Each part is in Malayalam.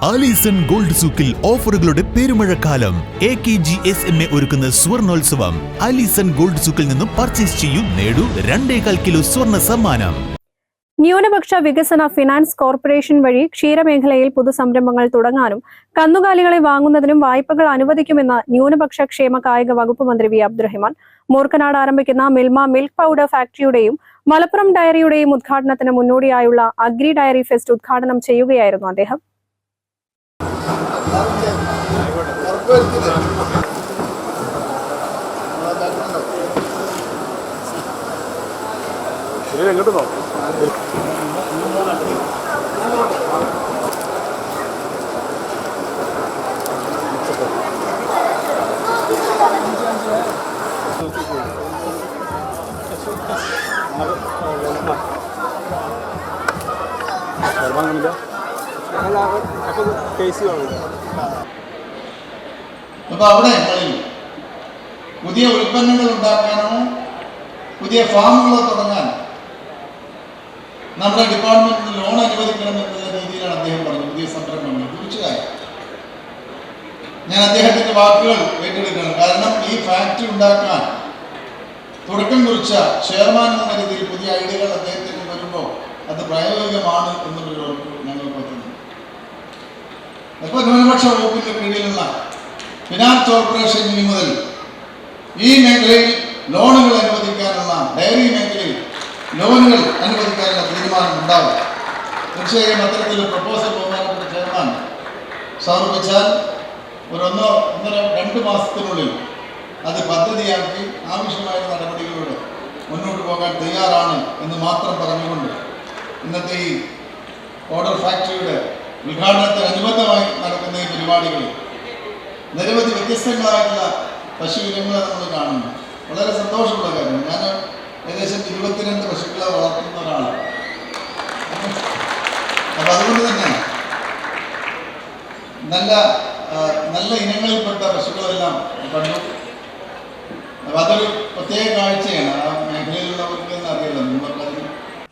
ആലീസൺ ഗോൾഡ് സൂക്കിൽ ഓഫറുകളുടെ പെരുമഴക്കാലം. A K G S M A ഒരുക്കുന്ന സ്വർണോത്സവം. ആലീസൺ ഗോൾഡ് സൂക്കിൽ നിന്നും പർച്ചേസ് ചെയ്യൂ നേടൂ രണ്ടേകാൽ കിലോ സ്വർണ സമ്മാനം. ന്യൂനപക്ഷ വികസന ഫിനാൻസ് കോർപ്പറേഷൻ വഴി ക്ഷീരമേഖലയിൽ പുതുസംരംഭങ്ങൾ തുടങ്ങാനും കന്നുകാലികളെ വാങ്ങുന്നതിനും വായ്പകൾ അനുവദിക്കുമെന്ന് ന്യൂനപക്ഷ ക്ഷേമ കായിക വകുപ്പ് മന്ത്രി വി അബ്ദുറഹിമാൻ മൂർക്കനാട് ആരംഭിക്കുന്ന മിൽമ മിൽക്ക് പൗഡർ ഫാക്ടറിയുടെയും മലപ്പുറം ഡയറിയുടെയും ഉദ്ഘാടനത്തിന് മുന്നോടിയായുള്ള അഗ്രി ഡയറി ഫെസ്റ്റ് ഉദ്ഘാടനം ചെയ്യുകയായിരുന്നു അദ്ദേഹം. എങ്ങോട്ട് നോക്കാം. വാങ്ങില്ല അപ്പൊ അവിടെ പുതിയ ഉൽപ്പന്നങ്ങൾ ഉണ്ടാക്കാനോ പുതിയ ഫാമുകൾ തുടങ്ങാൻ നമ്മുടെ ഡിപ്പാർട്ട്മെന്റിന് ലോൺ അനുവദിക്കണം എന്നുള്ള രീതിയിലാണ് അദ്ദേഹം പറഞ്ഞത് പുതിയ സംരംഭങ്ങൾ തീർച്ചയായും ഞാൻ അദ്ദേഹത്തിന്റെ വാക്കുകൾ ഏറ്റെടുക്കണം കാരണം ഈ ഫാക്ടറി ഉണ്ടാക്കാൻ തുടക്കം കുറിച്ച ചെയർമാൻ എന്ന രീതിയിൽ പുതിയ ഐഡിയകൾ അദ്ദേഹത്തിന് വരുമ്പോൾ അത് പ്രായോഗികമാണ് എന്നുള്ളൊരു ഇപ്പോൾ ന്യൂനപക്ഷ വകുപ്പിന്റെ കീഴിലുള്ള ഫിനാൻസ് കോർപ്പറേഷൻ ഇനി മുതൽ ഈ മേഖലയിൽ ലോണുകൾ അനുവദിക്കാനുള്ള ഡയറി മേഖലയിൽ ലോണുകൾ അനുവദിക്കാനുള്ള തീരുമാനം ഉണ്ടാവും. തീർച്ചയായും അത്തരത്തിലൊരു പ്രപ്പോസൽ ബഹുമാനപ്പെട്ട ചെയർമാൻ സമർപ്പിച്ചാൽ ഒരു ഒന്നോ ഒന്നര രണ്ട് മാസത്തിനുള്ളിൽ അത് പദ്ധതിയാക്കി ആവശ്യമായ നടപടികളോട് മുന്നോട്ട് പോകാൻ തയ്യാറാണ് എന്ന് മാത്രം പറഞ്ഞുകൊണ്ട് ഇന്നത്തെ ഈ ഓർഡർ ഫാക്ടറിയുടെ ഉദ്ഘാടനത്തിന് അനുബന്ധമായി നടക്കുന്ന ഈ പരിപാടികളിൽ നിരവധി വ്യത്യസ്തങ്ങളായിട്ടുള്ള പശുവിനങ്ങളെ നമ്മൾ കാണുന്നു. വളരെ സന്തോഷമുള്ള കാര്യം. ഞാൻ ഏകദേശം ഇരുപത്തിരണ്ട് പശുക്കളെ വളർത്തുന്ന ഒരാളാണ്. അപ്പൊ അതുകൊണ്ട് തന്നെ നല്ല നല്ല ഇനങ്ങളിൽപ്പെട്ട പശുക്കളെല്ലാം കണ്ടു. അപ്പൊ അതൊരു പ്രത്യേക കാഴ്ചയാണ്. ആ മേഖലയിലുള്ളവർക്ക് അറിയില്ല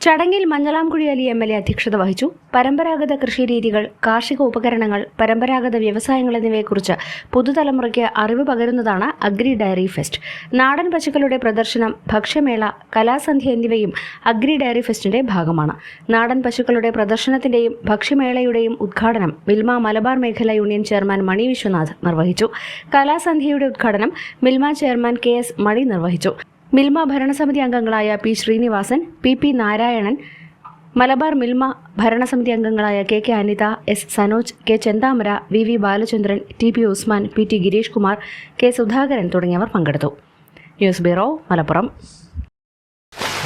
ചടങ്ങിൽ Manjalamkuzhi Ali M L A അധ്യക്ഷത വഹിച്ചു. പരമ്പരാഗത കൃഷിരീതികൾ കാർഷിക ഉപകരണങ്ങൾ പരമ്പരാഗത വ്യവസായങ്ങൾ എന്നിവയെക്കുറിച്ച് പുതുതലമുറയ്ക്ക് അറിവ് പകരുന്നതാണ് അഗ്രി ഡയറി ഫെസ്റ്റ്. നാടൻ പശുക്കളുടെ പ്രദർശനം ഭക്ഷ്യമേള കലാസന്ധ്യ എന്നിവയും അഗ്രി ഡയറി ഫെസ്റ്റിന്റെ ഭാഗമാണ്. നാടൻ പശുക്കളുടെ പ്രദർശനത്തിന്റെയും ഭക്ഷ്യമേളയുടെയും ഉദ്ഘാടനം മിൽമ മലബാർ മേഖല യൂണിയൻ ചെയർമാൻ മണി വിശ്വനാഥ് നിർവഹിച്ചു. കലാസന്ധ്യയുടെ ഉദ്ഘാടനം Milma chairman K S Mani നിർവഹിച്ചു. മിൽമ ഭരണസമിതി അംഗങ്ങളായ P Sreenivasan P P Narayanan Malabar Milma ഭരണസമിതി അംഗങ്ങളായ K K Anitha S Sanoj K Chenthamara V V Balachandran T P Usman P T Girish Kumar K Sudhakaran തുടങ്ങിയവർ പങ്കെടുത്തു. News bureau Malappuram.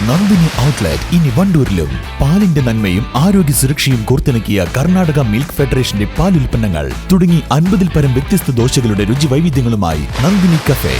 Nandini outlet ഇനി വണ്ടൂരിലും. പാലിന്റെ നന്മയും ആരോഗ്യ സുരക്ഷയും കോർത്തിണക്കിയ കർണാടക മിൽക്ക് ഫെഡറേഷന്റെ പാലുൽപ്പന്നങ്ങൾ തുടങ്ങി അൻപതിൽ പരം വ്യത്യസ്ത ദോശകളുടെ രുചി വൈവിധ്യങ്ങളുമായി നന്ദിനി കഫേ.